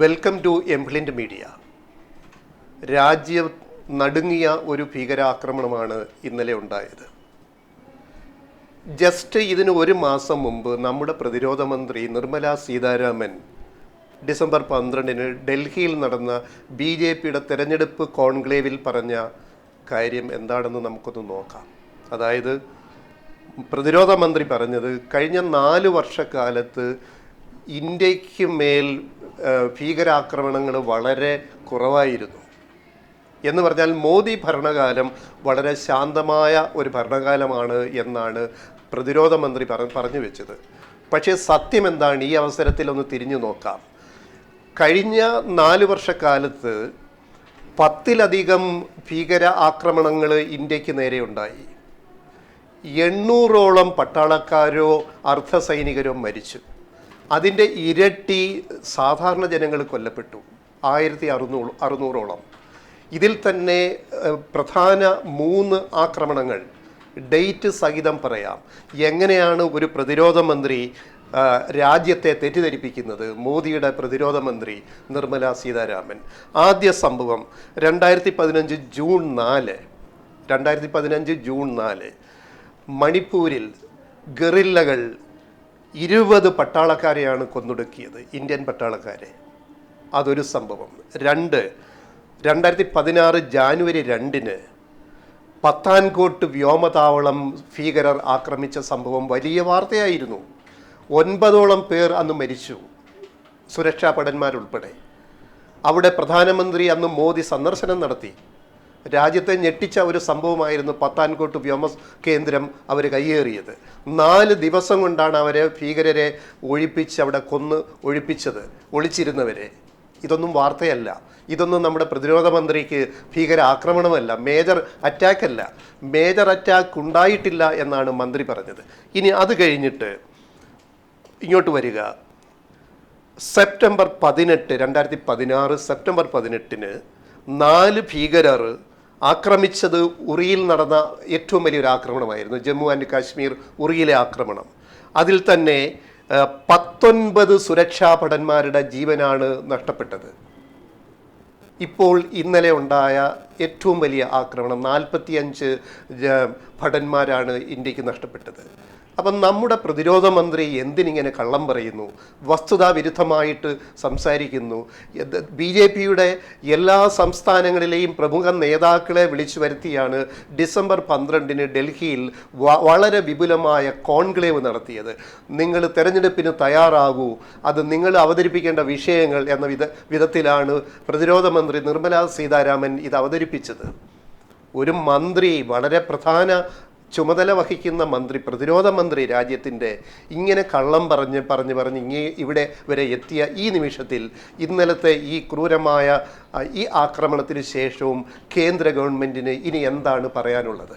Welcome to എംപ്ലിന്റ് media. രാജ്യം നടുങ്ങിയ ഒരു ഭീകരാക്രമണമാണ് ഇന്നലെ ഉണ്ടായത്. ജസ്റ്റ് ഇതിന് ഒരു മാസം മുമ്പ് നമ്മുടെ പ്രതിരോധ മന്ത്രി നിർമ്മല സീതാരാമൻ ഡിസംബർ പന്ത്രണ്ടിന് ഡൽഹിയിൽ നടന്ന ബി ജെ പിയുടെ തെരഞ്ഞെടുപ്പ് കോൺക്ലേവിൽ പറഞ്ഞ കാര്യം എന്താണെന്ന് നമുക്കൊന്ന് നോക്കാം. അതായത് പ്രതിരോധ മന്ത്രി പറഞ്ഞത് കഴിഞ്ഞ നാല് വർഷക്കാലത്ത് ഇന്ത്യയ്ക്ക് മേൽ ഭീകരാക്രമണങ്ങൾ വളരെ കുറവായിരുന്നു. എന്ന് പറഞ്ഞാൽ മോദി ഭരണകാലം വളരെ ശാന്തമായ ഒരു ഭരണകാലമാണ് എന്നാണ് പ്രതിരോധ മന്ത്രി പറ പറഞ്ഞു വെച്ചത്. പക്ഷേ സത്യം എന്താണ്? ഈ അവസരത്തിൽ ഒന്ന് തിരിഞ്ഞു നോക്കാം. കഴിഞ്ഞ നാല് വർഷക്കാലത്ത് പത്തിലധികം ഭീകര ആക്രമണങ്ങൾ ഇന്ത്യയ്ക്ക് നേരെ ഉണ്ടായി. എണ്ണൂറോളം പട്ടാളക്കാരോ അർദ്ധസൈനികരോ മരിച്ചു. അതിന്റെ ഇരട്ടി സാധാരണ ജനങ്ങൾ കൊല്ലപ്പെട്ടു. ആയിരത്തി അറുന്നൂറ് അറുന്നൂറോളം ഇതിൽ തന്നെ പ്രധാന മൂന്ന് ആക്രമണങ്ങൾ ഡേറ്റ് സഹിതം പറയാം. എങ്ങനെയാണ് ഒരു പ്രതിരോധ മന്ത്രി രാജ്യത്തെ തെറ്റിദ്ധരിപ്പിക്കുന്നത്? മോദിയുടെ പ്രതിരോധ മന്ത്രി നിർമ്മല സീതാരാമൻ. ആദ്യ സംഭവം രണ്ടായിരത്തി പതിനഞ്ച് ജൂൺ നാല് രണ്ടായിരത്തി പതിനഞ്ച് ജൂൺ നാല് മണിപ്പൂരിൽ ഗറില്ലകൾ ഇരുപത് പട്ടാളക്കാരെയാണ് കൊന്നൊടുക്കിയത് ഇന്ത്യൻ പട്ടാളക്കാരെ. അതൊരു സംഭവം. രണ്ട് രണ്ടായിരത്തി പതിനാറ് ജാനുവരി രണ്ടിന് പത്താൻകോട്ട് വ്യോമതാവളം ഭീകരർ ആക്രമിച്ച സംഭവം വലിയ വാർത്തയായിരുന്നു. ഒൻപതോളം പേർ അന്ന് മരിച്ചു സുരക്ഷാ ഭടന്മാരുൾപ്പെടെ അവിടെ പ്രധാനമന്ത്രി അന്ന് മോദി സന്ദർശനം നടത്തി. രാജ്യത്തെ ഞെട്ടിച്ച ഒരു സംഭവമായിരുന്നു പത്താൻകോട്ട് വ്യോമ കേന്ദ്രം അവർ കയ്യേറിയത്. നാല് ദിവസം കൊണ്ടാണ് അവരെ ഭീകരരെ ഒഴിപ്പിച്ച് അവിടെ കൊന്ന് ഒഴിപ്പിച്ചത് ഒളിച്ചിരുന്നവരെ. ഇതൊന്നും വാർത്തയല്ല. ഇതൊന്നും നമ്മുടെ പ്രതിരോധ മന്ത്രിക്ക് ഭീകര ആക്രമണമല്ല മേജർ അറ്റാക്ക് അല്ല മേജർ അറ്റാക്ക് ഉണ്ടായിട്ടില്ല എന്നാണ് മന്ത്രി പറഞ്ഞത്. ഇനി അത് കഴിഞ്ഞിട്ട് ഇങ്ങോട്ട് വരിക. സെപ്റ്റംബർ പതിനെട്ട് രണ്ടായിരത്തി പതിനാറ് സെപ്റ്റംബർ പതിനെട്ടിന് നാല് ഭീകരർ ആക്രമിച്ചത് ഉറിയിൽ നടന്ന ഏറ്റവും വലിയൊരു ആക്രമണമായിരുന്നു. ജമ്മു ആൻഡ് കാശ്മീർ ഉറിയിലെ ആക്രമണം. അതിൽ തന്നെ പത്തൊൻപത് സുരക്ഷാ ഭടന്മാരുടെ ജീവനാണ് നഷ്ടപ്പെട്ടത്. ഇപ്പോൾ ഇന്നലെ ഉണ്ടായ ഏറ്റവും വലിയ ആക്രമണം നാൽപ്പത്തിയഞ്ച് ഭടന്മാരാണ് ഇന്ത്യയ്ക്ക് നഷ്ടപ്പെട്ടത്. അപ്പം നമ്മുടെ പ്രതിരോധ മന്ത്രി എന്തിനിങ്ങനെ കള്ളം പറയുന്നു? വസ്തുതാ വിരുദ്ധമായിട്ട് സംസാരിക്കുന്നു. ബി ജെ പിയുടെ എല്ലാ സംസ്ഥാനങ്ങളിലെയും പ്രമുഖ നേതാക്കളെ വിളിച്ചു വരുത്തിയാണ് ഡിസംബർ പന്ത്രണ്ടിന് ഡൽഹിയിൽ വളരെ വിപുലമായ കോൺക്ലേവ് നടത്തിയത്. നിങ്ങൾ തെരഞ്ഞെടുപ്പിന് തയ്യാറാകൂ. അത് നിങ്ങൾ അവതരിപ്പിക്കേണ്ട വിഷയങ്ങൾ എന്ന വിധ വിധത്തിലാണ് പ്രതിരോധ മന്ത്രി നിർമ്മലാ സീതാരാമൻ ഇത് അവതരിപ്പിച്ചത്. ഒരു മന്ത്രി വളരെ പ്രധാന ചുമതല വഹിക്കുന്ന മന്ത്രി പ്രതിരോധ മന്ത്രി രാജ്യത്തിന്റെ ഇങ്ങനെ കള്ളം പറഞ്ഞ് പറഞ്ഞ് പറഞ്ഞ് ഇങ്ങേ ഇവിടെ വരെ എത്തിയ ഈ നിമിഷത്തിൽ ഇന്നലത്തെ ഈ ക്രൂരമായ ഈ ആക്രമണത്തിന് ശേഷവും കേന്ദ്ര ഗവൺമെന്റിന് ഇനി എന്താണ് പറയാനുള്ളത്?